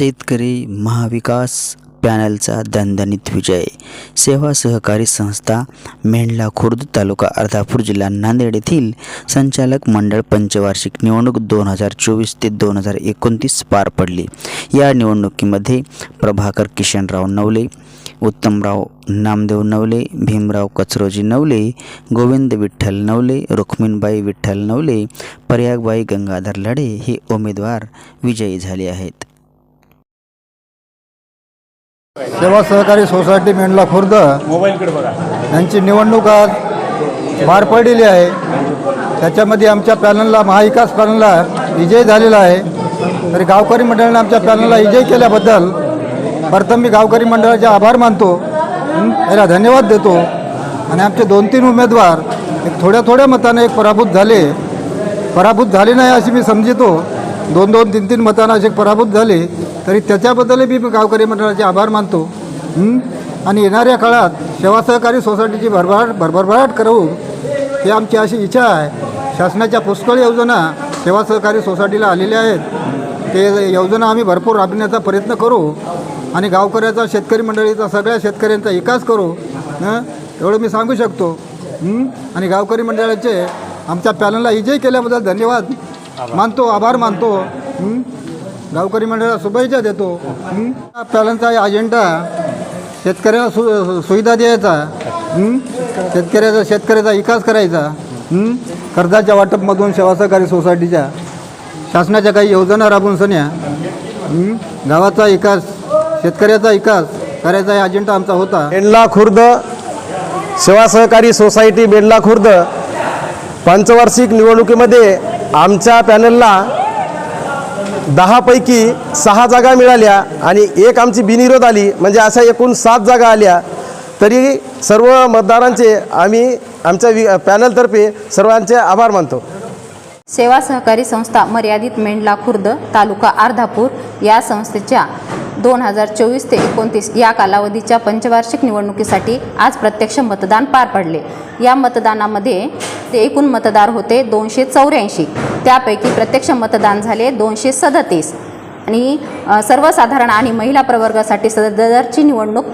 शेतकरी महाविकास पॅनलचा दणदणीत विजय. सेवा सहकारी संस्था मेंढला खुर्द तालुका अर्धापूर जिल्हा नांदेड येथील संचालक मंडळ पंचवार्षिक निवडणूक दोन हजार चोवीस ते दोन हजार एकोणतीस पार पडली. या निवडणुकीमध्ये प्रभाकर किशनराव नवले उत्तमराव नामदेव नवले भीमराव कचरोजी नवले गोविंद विठ्ठल नवले रुक्मिणबाई विठ्ठल नवले पर्यागबाई गंगाधर लढे हे उमेदवार विजयी झाले आहेत. सेवा सहकारी सोसायटी मेंढला खुर्द. मोबाईलकडे बघा. यांची निवडणूक आज पार पडलेली आहे. त्याच्यामध्ये आमच्या पॅनलला महाविकास पॅनलला विजय झालेला आहे. तरी गावकरी मंडळाने आमच्या पॅनलला विजय केल्याबद्दल प्रथम मी गावकरी मंडळाचे आभार मानतो. याला धन्यवाद देतो. आणि आमचे दोन तीन उमेदवार एक थोड्या थोड्या मताने एक पराभूत झाले. पराभूत झाले नाही अशी मी समजितो. दोन दोन तीन तीन मतांना असे पराभूत झाले तरी त्याच्याबद्दलही मी गावकरी मंडळाचे आभार मानतो. आणि येणाऱ्या काळात सेवा सहकारी सोसायटीची भरभराट भरभरभराट करू ही आमची अशी इच्छा आहे शासनाच्या पुष्कळ योजना सेवा सहकारी सोसायटीला आलेल्या आहेत. ते योजना आम्ही भरपूर राबविण्याचा प्रयत्न करू आणि गावकऱ्याचा शेतकरी मंडळीचा सगळ्या शेतकऱ्यांचा विकास करू. एवढं मी सांगू शकतो. आणि गावकरी मंडळाचे आमच्या पॅनलला विजय केल्याबद्दल धन्यवाद. मानतो आभार मानतो? गावकरी मंडळाला शुभेच्छा देतो हं? पॅनलचा अजेंडा शेतकऱ्याला सु सुविधा द्यायचा हं? शेतकऱ्याचा शेतकऱ्याचा विकास करायचा? कर्जाच्या वाटपमधून सेवा सहकारी सोसायटीच्या शासनाच्या काही योजना राबवून सन्या? गावाचा विकास शेतकऱ्याचा विकास करायचा हा अजेंडा आमचा होता मेंढला खुर्द सेवा सहकारी सोसायटी मेंढला खुर्द पंचवार्षिक निवडणुकीमध्ये आमच्या पॅनलला दहापैकी सहा जागा मिळाल्या आणि एक आमची बिनविरोध आली. म्हणजे अशा एकूण सात जागा आल्या. तरी सर्व मतदारांचे आम्ही आमच्या वि पॅनलतर्फे सर्वांचे आभार मानतो. सेवा सहकारी संस्था मर्यादित मेंढला खुर्द तालुका अर्धापूर या संस्थेच्या दोन हजार चोवीस ते एकोणतीस या कालावधीच्या पंचवार्षिक निवडणुकीसाठी आज प्रत्यक्ष मतदान पार पडले. या मतदानामध्ये ते एकूण मतदार होते दोनशे चौऱ्याऐंशी. त्यापैकी प्रत्यक्ष मतदान झाले दोनशे सदतीस. आणि सर्वसाधारण आणि महिला प्रवर्गासाठी सदरची निवडणूक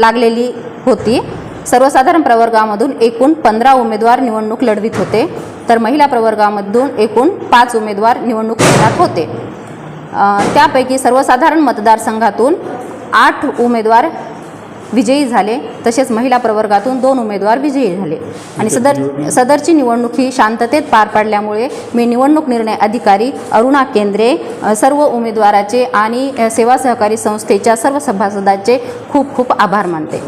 लागलेली होती. सर्वसाधारण प्रवर्गामधून एकूण पंधरा उमेदवार निवडणूक लढवित होते. तर महिला प्रवर्गामधून एकूण पाच उमेदवार निवडणूक लढत होते. त्यापैकी सर्वसाधारण मतदारसंघातून आठ उमेदवार विजयी झाले. तसेच महिला प्रवर्गातून दोन उमेदवार विजयी झाले. आणि सदर सदरची निवडणूक ही शांततेत पार पाडल्यामुळे मी निवडणूक निर्णय अधिकारी अरुणा केंद्रे सर्व उमेदवाराचे आणि सेवा सहकारी संस्थेच्या सर्व सभासदांचे खूप खूप आभार मानते.